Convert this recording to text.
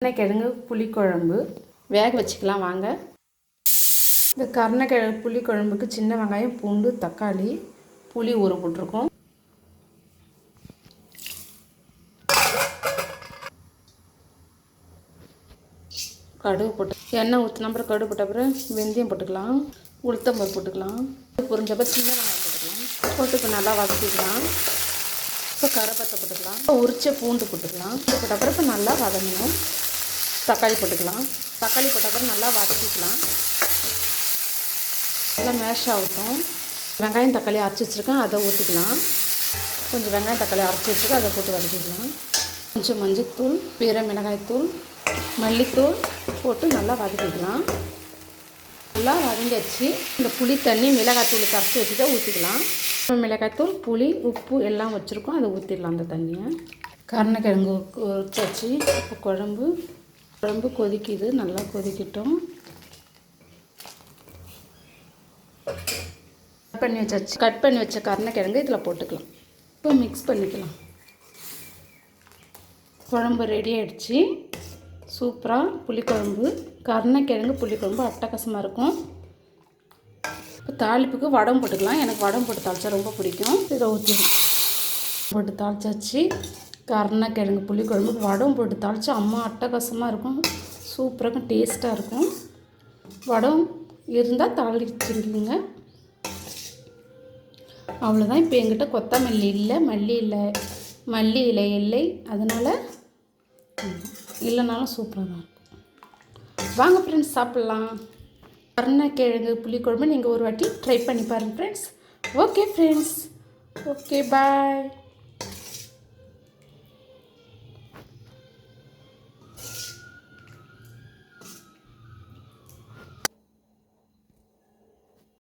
கருணைக்கிழங்கு புளிக்குழம்பு. வேக வச்சுக்கலாம் வாங்க. இந்த கருணைக்கிழங்கு புளிக்குழம்புக்கு சின்ன வெங்காயம் பூண்டு தக்காளி புளி ஊற போட்டிருக்கோம். கடுகு போட்டு எண்ணெய் ஊற்றின அப்புறம் கடுகு போட்ட அப்புறம் வெந்தயம் போட்டுக்கலாம். உளுத்தம்பருப்பு போட்டுக்கலாம். புரிஞ்சப்ப சின்ன வெங்காயம் போட்டுக்கலாம். போட்டு இப்போ நல்லா வதக்கிக்கலாம். இப்போ கரைப்பத்தை போட்டுக்கலாம். இப்போ உரிச்ச பூண்டு போட்டுக்கலாம். போட்ட அப்புறம் இப்போ நல்லா வதங்கணும். தக்காளி போட்டுக்கலாம். தக்காளி போட்ட அப்புறம் நல்லா வதக்கிக்கலாம். நல்லா மேஷ் ஆகட்டும். வெங்காயம் தக்காளி அரைச்சி வச்சுருக்கேன். அதை ஊற்றிக்கலாம் கொஞ்சம் வெங்காயம் தக்காளி அரைச்சி வச்சுருக்கேன். அதை போட்டு வதக்கிக்கலாம். கொஞ்சம் மஞ்சள்தூள் வீர மிளகாய்த்தூள் மல்லித்தூள் போட்டு நல்லா வதக்கிக்கலாம். நல்லா வதங்கிடுச்சு இந்த புளி தண்ணி மிளகாய்த்தூள் கரைச்சி தான் ஊற்றிக்கலாம் மிளகாய்த்தூள் புளி உப்பு எல்லாம் வச்சுருக்கோம். அதை ஊற்றிடலாம் அந்த தண்ணியை. கருணக்கிழங்கு வச்சாச்சு இப்போ குழம்பு. குழம்பு கொதிக்குது நல்லா கொதிக்கட்டும். கட் பண்ணி வச்சாச்சு. கட் பண்ணி வச்ச கருணக்கிழங்கு இதில் போட்டுக்கலாம். இப்போ மிக்ஸ் பண்ணிக்கலாம். குழம்பு ரெடி ஆகிடுச்சு சூப்பராக புளிக்குழம்பு. கருணக்கிழங்கு புளிக்குழம்பு அட்டகாசமாக இருக்கும். இப்போ தாளிப்புக்கு வடம் போட்டுக்கலாம். எனக்கு வடம் போட்டு தாளிச்சா ரொம்ப பிடிக்கும். இதை ஊற்றி போட்டு தாளிச்சாச்சு. கருணைக்கிழங்கு புளிக்குழம்பு வடம் போட்டு தாளித்து அம்மா அட்டகாசமாக இருக்கும். சூப்பராக டேஸ்ட்டாக இருக்கும். வடம் இருந்தால் தாளிச்சுருக்கீங்க அவ்வளோதான் இப்போ எங்கிட்ட கொத்தமல்லி இல்லை மல்லி இல்லை மல்லி இலை இல்லை. அதனால் இல்லைனாலும் சூப்பராக தான் இருக்கும். வாங்க ஃப்ரெண்ட்ஸ் சாப்பிட்லாம். கருணைக்கிழங்கு புளிக்குழம்பு நீங்கள் ஒரு வாட்டி ட்ரை பண்ணி பாருங்கள் friends okay friends okay bye